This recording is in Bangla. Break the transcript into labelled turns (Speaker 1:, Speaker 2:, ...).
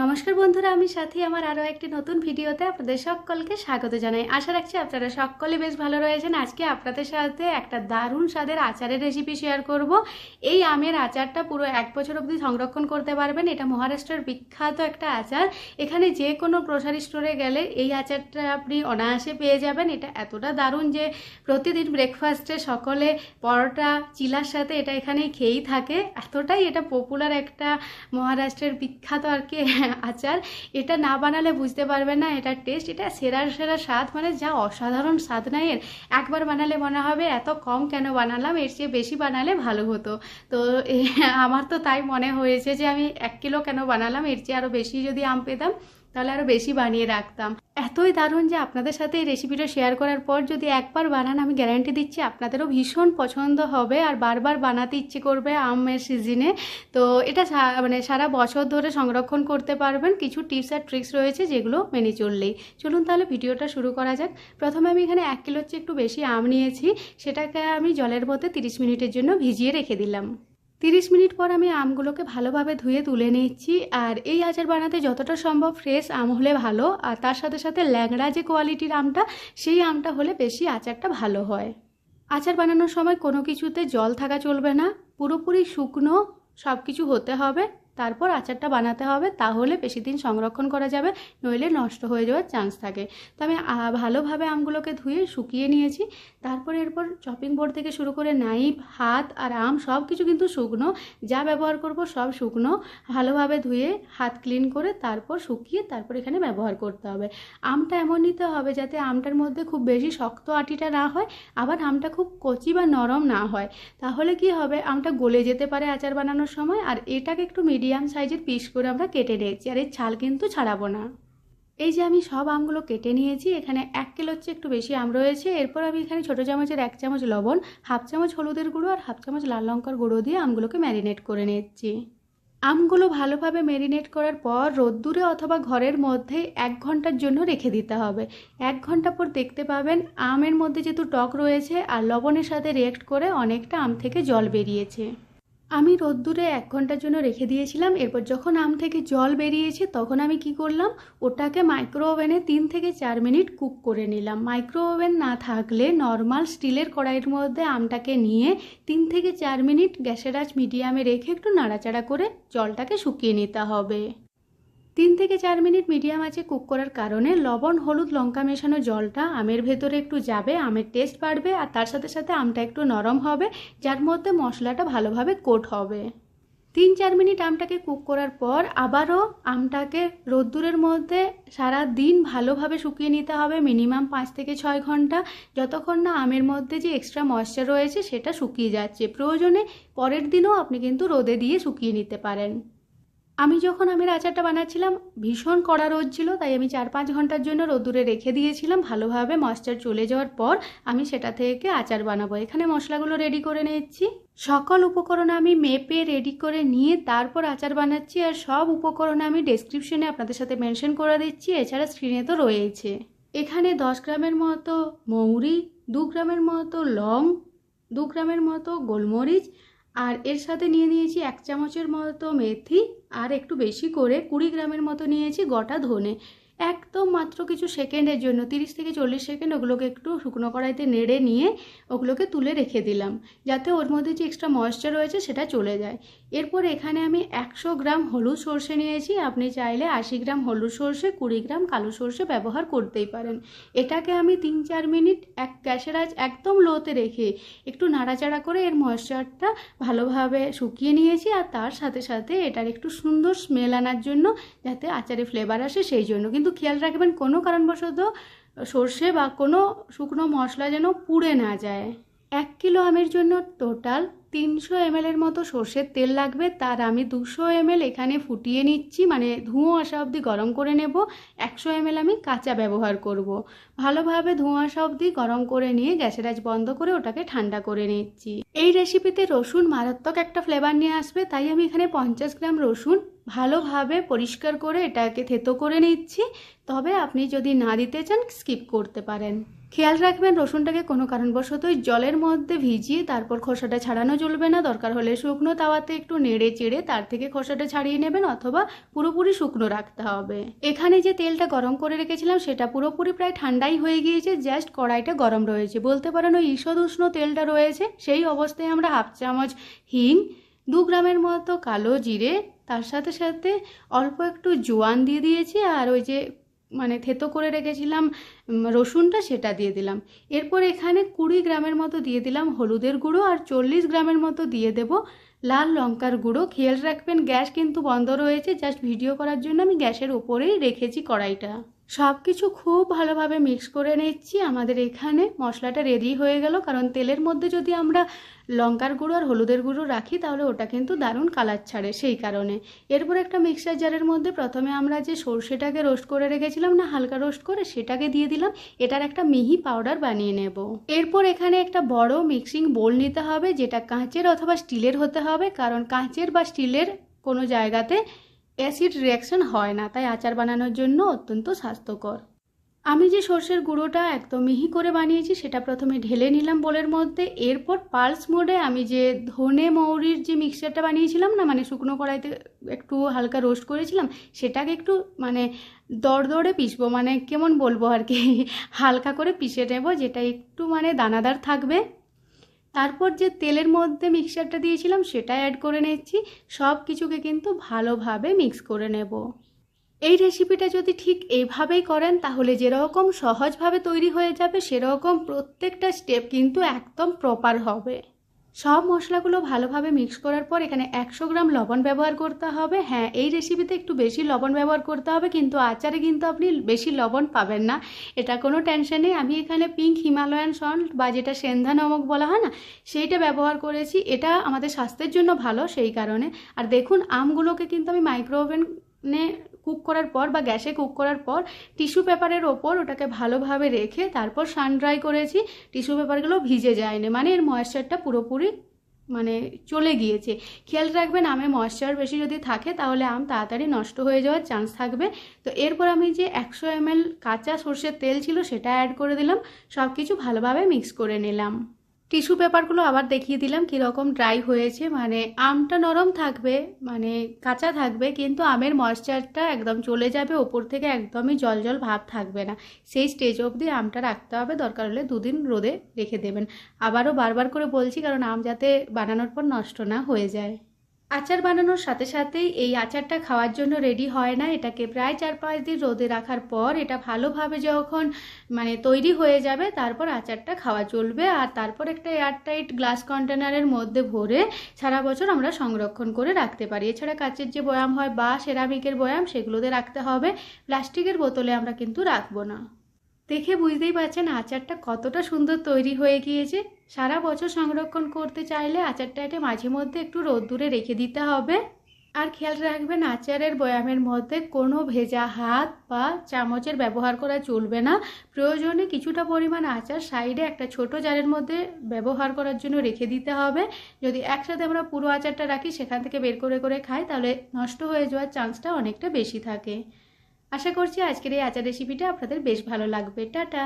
Speaker 1: নমস্কার বন্ধুরা, আমি সাথী। আমার আরও একটি নতুন ভিডিওতে আপনাদের সকলকে স্বাগত জানাই। আশা রাখছি আপনারা সকলে বেশ ভালো রয়েছেন। আজকে আপনাদের সাথে একটা দারুণ স্বাদের আচারের রেসিপি শেয়ার করব। এই আমের আচারটা পুরো এক বছর অবধি সংরক্ষণ করতে পারবেন। এটা মহারাষ্ট্রের বিখ্যাত একটা আচার। এখানে যে কোনো গ্রোসারি স্টোরে গেলে এই আচারটা আপনি অনায়াসে পেয়ে যাবেন। এটা এতটা দারুণ যে প্রতিদিন ব্রেকফাস্টে সকলে পরোটা, চিলার সাথে এটা এখানে খেয়েই থাকে। এতটাই এটা পপুলার একটা মহারাষ্ট্রের বিখ্যাত আর কি আচার, এটা না বানালে বুঝতে পারবে না, এটা টেস্ট এটা সেরা সেরা স্বাদ মানে যা অসাধারণ স্বাদ না এর। একবার বানালে মনে হবে এত কম কেন বানালাম, এর চেয়ে বেশি বানালে ভালো হতো। তো আমার তো তাই মনে হয়েছে যে আমি এক কিলো কেন বানালাম, এর চেয়ে আরও বেশি যদি আম পেতাম তাহলে আরও বেশি বানিয়ে রাখতাম। এতই দারুণ যে আপনাদের সাথে এই রেসিপিটা শেয়ার করার পর যদি একবার বানান, আমি গ্যারান্টি দিচ্ছি আপনাদেরও ভীষণ পছন্দ হবে আর বারবার বানাতে ইচ্ছে করবে আমের সিজনে তো এটা মানে সারা বছর ধরে সংরক্ষণ করতে পারবেন। কিছু টিপস আর ট্রিক্স রয়েছে যেগুলো মেনে চললেই। চলুন তাহলে ভিডিওটা শুরু করা যাক। প্রথমে আমি এখানে এক কিলোর চেয়ে একটু বেশি আম নিয়েছি। সেটাকে আমি জলের মধ্যে তিরিশ মিনিটের জন্য ভিজিয়ে রেখে দিলাম। তিরিশ মিনিট পর আমি আমগুলোকে ভালোভাবে ধুয়ে তুলে নিচ্ছি, আর এই আচার বানাতে যতটা সম্ভব ফ্রেশ আম হলে ভালো, আর তার সাথে সাথে ল্যাংড়া যে কোয়ালিটির আমটা, সেই আমটা হলে বেশি আচারটা ভালো হয়। আচার বানানোর সময় কোনো কিছুতে জল থাকা চলবে না, পুরোপুরি শুকনো সব কিছু হতে হবে। তারপর আচারটা বানাতে হবে, তাহলে বেশি দিন সংরক্ষণ করা যাবে, নইলে নষ্ট হয়ে যাওয়ার চান্স থাকে। তো আমি ভালোভাবে আমগুলোকে ধুয়ে শুকিয়ে নিয়েছি। তারপর এরপর চপিং বোর্ড থেকে শুরু করে নাইফ হাত আর আম সব কিছু কিন্তু শুকনো। যা ব্যবহার করব সব শুকনো। ভালোভাবে ধুয়ে হাত ক্লিন করে তারপর শুকিয়ে তারপর এখানে ব্যবহার করতে হবে। আমটা এমন নিতে হবে যাতে আমটার মধ্যে খুব বেশি শক্ত আটিটা না হয়, আবার আমটা খুব কচি বা নরম না হয়। তাহলে কি হবে? আমটা গলে যেতে পারে আচার বানানোর সময়। আর এটাকে একটু মিডিয়াম সাইজের পিস করে আমরা কেটে নিয়েছি, আর এই ছাল কিন্তু ছাড়াবো না। এই যে আমি সব আমগুলো কেটে নিয়েছি, এখানে এক কিলোর চেয়ে একটু বেশি আম রয়েছে। এরপর আমি এখানে ছোটো চামচের এক চামচ লবণ, হাফ চামচ হলুদের গুঁড়ো, আর হাফ চামচ লাল লঙ্কার গুঁড়ো দিয়ে আমগুলোকে ম্যারিনেট করে নিচ্ছি। আমগুলো ভালোভাবে ম্যারিনেট করার পর রোদ্দুরে অথবা ঘরের মধ্যে এক ঘণ্টার জন্য রেখে দিতে হবে। এক ঘণ্টা পর দেখতে পাবেন আমের মধ্যে যেহেতু টক রয়েছে, আর লবণের সাথে রিয়েক্ট করে অনেকটা আম থেকে জল বেরিয়েছে। আমি রোদ্দুরে এক ঘণ্টার জন্য রেখে দিয়েছিলাম, এরপর যখন আম থেকে জল বেরিয়েছে তখন আমি কি করলাম? ওটাকে মাইক্রো ওভেনে তিন থেকে চার মিনিট কুক করে নিলাম। মাইক্রো ওভেন না থাকলে নর্মাল স্টিলের কড়াইয়ের মধ্যে আমটাকে নিয়ে তিন থেকে চার মিনিট গ্যাসের আঁচ মিডিয়ামে রেখে একটু নাড়াচাড়া করে জলটাকে শুকিয়ে নিতে হবে। তিন থেকে চার মিনিট মিডিয়াম আঁচে কুক করার কারণে লবণ, হলুদ, লঙ্কা মেশানো জলটা আমের ভেতরে একটু যাবে, আমের টেস্ট বাড়বে আর তার সাথে সাথে আমটা একটু নরম হবে, যার মধ্যে মশলাটা ভালোভাবে কোট হবে। তিন চার মিনিট আমটাকে কুক করার পর আবারও আমটাকে রোদ্দুরের মধ্যে সারা দিন ভালোভাবে শুকিয়ে নিতে হবে, মিনিমাম পাঁচ থেকে ছয় ঘণ্টা। যতক্ষণ না আমের মধ্যে যে এক্সট্রা ময়েশ্চার রয়েছে সেটা শুকিয়ে যাচ্ছে। প্রয়োজনে পরের দিনও আপনি কিন্তু রোদে দিয়ে শুকিয়ে নিতে পারেন। আমি যখন আমের আচারটা বানাচ্ছিলাম, ভীষণ কড়া রোদ ছিল, তাই আমি চার পাঁচ ঘণ্টার জন্য রোদ্দুরে রেখে দিয়েছিলাম। ভালোভাবে ময়েশ্চার চলে যাওয়ার পর আমি সেটা থেকে আচার বানাবো। এখানে মশলাগুলো রেডি করে নিচ্ছি। সকল উপকরণ আমি মেপে রেডি করে নিয়ে তারপর আচার বানাচ্ছি আর সব উপকরণ আমি ডেসক্রিপশনে আপনাদের সাথে মেনশন করে দিচ্ছি। এছাড়া স্ক্রিনে তো রয়েছে। এখানে দশ গ্রামের মতো মৌরি, দু গ্রামের মতো লং, দু গ্রামের মতো গোলমরিচ আর এর সাথে নিয়ে নিয়েছি এক চামচের মতো মেথি আর একটু বেশি করে কুড়ি গ্রামের মতো নিয়েছি গোটা ধনে। একদম মাত্র কিছু সেকেন্ডের জন্য, তিরিশ থেকে চল্লিশ সেকেন্ড ওগুলোকে একটু শুকনো কড়াইতে নেড়ে নিয়ে ওগুলোকে তুলে রেখে দিলাম, যাতে ওর মধ্যে যে এক্সট্রা ময়েশ্চার রয়েছে সেটা চলে যায়। এরপর এখানে আমি একশো গ্রাম হলুদ সর্ষে নিয়েছি, আপনি চাইলে আশি গ্রাম হলুদ সর্ষে, কুড়ি গ্রাম কালো সর্ষে ব্যবহার করতেই পারেন। এটাকে আমি তিন চার মিনিট এক গ্যাসের আঁচ একদম লোতে রেখে একটু নাড়াচাড়া করে এর ময়েশ্চারটা ভালোভাবে শুকিয়ে নিয়েছি আর তার সাথে সাথে এটার একটু সুন্দর স্মেল আনার জন্য যাতে আচারে ফ্লেভার আসে সেই জন্য। কিন্তু খেয়াল রাখবেন কোনো কারণবশত সর্ষে বা কোনো শুকনো মশলা যেন পুড়ে না যায়। এক কিলো আমের জন্য টোটাল তিনশো এমএলের মতো সর্ষের তেল লাগবে। তার আমি দুশো এমএল এখানে ফুটিয়ে নিচ্ছি মানে ধুঁয়ো আসা অবধি গরম করে নেব। একশো এমএল আমি কাঁচা ব্যবহার করব। ভালোভাবে ধোঁয়া আসা অবধি গরম করে নিয়ে গ্যাসের আজ বন্ধ করে ওটাকে ঠান্ডা করে নিচ্ছি। এই রেসিপিতে রসুন মারাত্মক একটা ফ্লেভার নিয়ে আসবে, তাই আমি এখানে পঞ্চাশ গ্রাম রসুন ভালোভাবে পরিষ্কার করে এটাকে থেতো করে নিচ্ছি। তবে আপনি যদি না দিতে চান, স্কিপ করতে পারেন। খেয়াল রাখবেন, রসুনটাকে কোনো কারণবশতই জলের মধ্যে ভিজিয়ে তারপর খোসাটা ছাড়ানো চলবে না। দরকার হলে শুকনো তাওয়াতে একটু নেড়ে চেড়ে তার থেকে খোসাটা ছাড়িয়ে নেবেন অথবা পুরোপুরি শুকনো রাখতে হবে। এখানে যে তেলটা গরম করে রেখেছিলাম, সেটা পুরোপুরি প্রায় ঠান্ডাই হয়ে গিয়েছে, জাস্ট কড়াইটা গরম রয়েছে। বলতে পারেন ওই ঈষদ উষ্ণ তেলটা রয়েছে, সেই অবস্থায় আমরা হাফ চামচ হিং, দু গ্রামের মতো কালো জিরে তার সাথে সাথে অল্প একটু জোয়ান দিয়ে দিয়েছি আর ওই যে মানে থেতো করে রেখেছিলাম রসুনটা সেটা দিয়ে দিলাম। এরপর এখানে কুড়ি গ্রামের মতো দিয়ে দিলাম হলুদের গুঁড়ো আর চল্লিশ গ্রামের মতো দিয়ে দেব লাল লঙ্কার গুঁড়ো। খেয়াল রাখবেন, গ্যাস কিন্তু বন্ধ রয়েছে, জাস্ট ভিডিও করার জন্য আমি গ্যাসের ওপরেই রেখেছি কড়াইটা। সব কিছু খুব ভালোভাবে মিক্স করে নিচ্ছি। আমাদের এখানে মশলাটা রেডি হয়ে গেল। কারণ তেলের মধ্যে যদি আমরা লঙ্কার গুঁড়ো আর হলুদের গুঁড়ো রাখি, তাহলে ওটা কিন্তু দারুণ কালার ছাড়ে সেই কারণে। এরপর একটা মিক্সার জারের মধ্যে প্রথমে আমরা যে সর্ষেটাকে রোস্ট করে রেখেছিলাম না, হালকা রোস্ট করে, সেটাকে দিয়ে দিলাম। এটার একটা মিহি পাউডার বানিয়ে নেব। এরপর এখানে একটা বড় মিক্সিং বোল নিতে হবে, যেটা কাঁচের অথবা স্টিলের হতে হবে। কারণ কাঁচের বা স্টিলের কোনো জায়গাতে অ্যাসিড রিয়াকশন হয় না, তাই আচার বানানোর জন্য অত্যন্ত স্বাস্থ্যকর। আমি যে সর্ষের গুঁড়োটা একদম মিহি করে বানিয়েছি, সেটা প্রথমে ঢেলে নিলাম বোলের মধ্যে। এরপর পালস মোডে আমি যে ধনে মৌরির যে মিক্সচারটা বানিয়েছিলাম না মানে শুকনো কড়াইতে একটু হালকা রোস্ট করেছিলাম, সেটাকে একটু মানে দরদরে পিসবো মানে কেমন বলব আর কি, হালকা করে পিষে নেব, যেটা একটু মানে দানাদার থাকবে। তারপর যে তেলের মধ্যে মিক্সারটা দিয়েছিলাম সেটা অ্যাড করে নিচ্ছি সব কিছুকে কিন্তু ভালোভাবে মিক্স করে নেব। এই রেসিপিটা যদি ঠিক এইভাবেই করেন, তাহলে যেরকম সহজভাবে তৈরি হয়ে যাবে, সেরকম প্রত্যেকটা স্টেপ কিন্তু একদম প্রপার হবে। সব মশলাগুলো ভালোভাবে মিক্স করার পর এখানে একশো গ্রাম লবণ ব্যবহার করতে হবে। হ্যাঁ এই রেসিপিতে একটু বেশি লবণ ব্যবহার করতে হবে, কিন্তু আচারে কিন্তু আপনি বেশি লবণ পাবেন না। এটা কোনো টেনশন নেই। আমি এখানে পিঙ্ক হিমালয়ান সল্ট বা যেটা সেন্ধা নমক বলা হয় না, সেইটা ব্যবহার করেছি। এটা আমাদের স্বাস্থ্যের জন্য ভালো সেই কারণে। আর দেখুন, আমগুলোকে কিন্তু আমি মাইক্রো ওভেনে কুক করার পর বা গ্যাসে কুক করার পর টিস্যু পেপারের ওপর ওটাকে ভালোভাবে রেখে তারপর সান ড্রাই করেছি। টিস্যু পেপারগুলো ভিজে যায়নি। মানে এর ময়েশ্চারটা পুরোপুরি মানে চলে গিয়েছে। খেয়াল রাখবেন আমে ময়েশ্চার বেশি যদি থাকে তাহলে আম তাড়াতাড়ি নষ্ট হয়ে যাওয়ার চান্স থাকবে। তো এরপর আমি যে একশো এমএল কাঁচা সর্ষের তেল ছিল সেটা অ্যাড করে দিলাম। সব কিছু ভালোভাবে মিক্স করে নিলাম। টিস্যু পেপারগুলো আবার দেখিয়ে দিলাম কীরকম ড্রাই হয়েছে। মানে আমটা নরম থাকবে মানে কাঁচা থাকবে, কিন্তু আমের ময়শ্চারটা একদম চলে যাবে, ওপর থেকে একদমই জল জল ভাব থাকবে না। সেই স্টেজ অবধি আমটা রাখতে হবে, দরকার হলে দুদিন রোদে রেখে দেবেন। আবারও বারবার করে বলছি, কারণ আম যাতে বানানোর পর নষ্ট না হয়ে যায়। আচার বানানোর সাথে সাথেই এই আচারটা খাওয়ার জন্য রেডি হয় না। এটাকে প্রায় চার পাঁচ দিন রোদে রাখার পর এটা ভালোভাবে যখন মানে তৈরি হয়ে যাবে, তারপর আচারটা খাওয়া চলবে। আর তারপর একটা এয়ারটাইট গ্লাস কন্টেনারের মধ্যে ভরে সারা বছর আমরা সংরক্ষণ করে রাখতে পারি। এছাড়া কাচের যে বয়াম হয় বা সেরামিকের বয়াম, সেগুলোতে রাখতে হবে। প্লাস্টিকের বোতলে আমরা কিন্তু রাখব না। দেখে বুঝতেই পারছেন আচারটা কতটা সুন্দর তৈরি হয়ে গিয়েছে। সারা বছর সংরক্ষণ করতে চাইলে আচারটাকে মাঝে মধ্যে একটু রোদ্দুরে রেখে দিতে হবে। আর খেয়াল রাখবেন, আচারের বয়ামের মধ্যে কোনো ভেজা হাত বা চামচের ব্যবহার করা চলবে না। প্রয়োজনে কিছুটা পরিমাণ আচার সাইডে একটা ছোট জারের মধ্যে ব্যবহার করার জন্য রেখে দিতে হবে। যদি একসাথে আমরা পুরো আচারটা রাখি, সেখান থেকে বের করে করে খাই, তাহলে নষ্ট হয়ে যাওয়ার চান্সটা অনেকটা বেশি থাকে। আশা করছি আজকের এই আচার রেসিপিটা আপনাদের বেশ ভালো লাগবে। টাটা!